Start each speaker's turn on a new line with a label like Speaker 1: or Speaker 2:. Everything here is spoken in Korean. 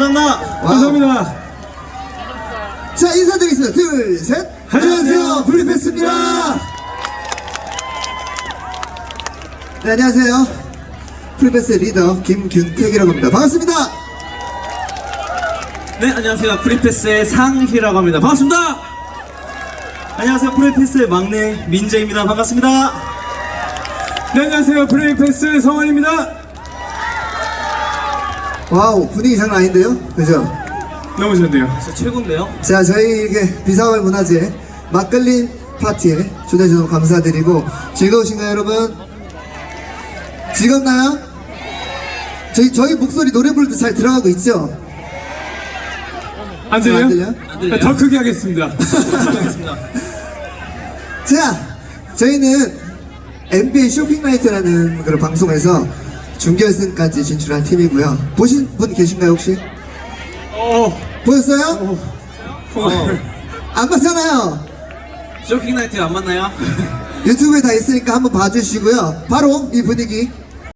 Speaker 1: 감사합니다.
Speaker 2: 감사합니다.
Speaker 3: 자 인사드리겠습니다. 둘, 셋. 안녕하세요, 프리패스입니다. 네, 안녕하세요. 프리패스 리더 김균택이라고 합니다. 반갑습니다.
Speaker 1: 네, 안녕하세요. 프리패스의 상희라고 합니다. 반갑습니다. 안녕하세요. 프리패스의 막내 민재입니다. 반갑습니다.
Speaker 2: 네, 안녕하세요. 브레이패스 성원입니다.
Speaker 3: 와우 분위기 장난 아닌데요, 그죠?
Speaker 2: 너무 좋네요.
Speaker 1: 진짜 최고인데요?
Speaker 3: 자, 저희 이렇게 비사월 문화제 막걸린 파티에 초대해 주셔서 감사드리고 즐거우신가요, 여러분? 즐겁나요? 저희 저희 목소리 노래 부를 때 잘 들어가고 있죠?
Speaker 2: 안 들려요?
Speaker 3: 안 들려?
Speaker 1: 안 들려요?
Speaker 2: 더 크게 하겠습니다.
Speaker 3: 자, 저희는 NBA 쇼핑 나이트라는 그런 방송에서 준결승까지 진출한 팀이고요. 보신 분 계신가요 혹시?
Speaker 2: 어,
Speaker 3: 보셨어요?
Speaker 1: 어,
Speaker 3: 안 봤잖아요.
Speaker 1: 쇼킹 나이트 안 맞나요?
Speaker 3: 유튜브에 다 있으니까 한번 봐주시고요. 바로 이 분위기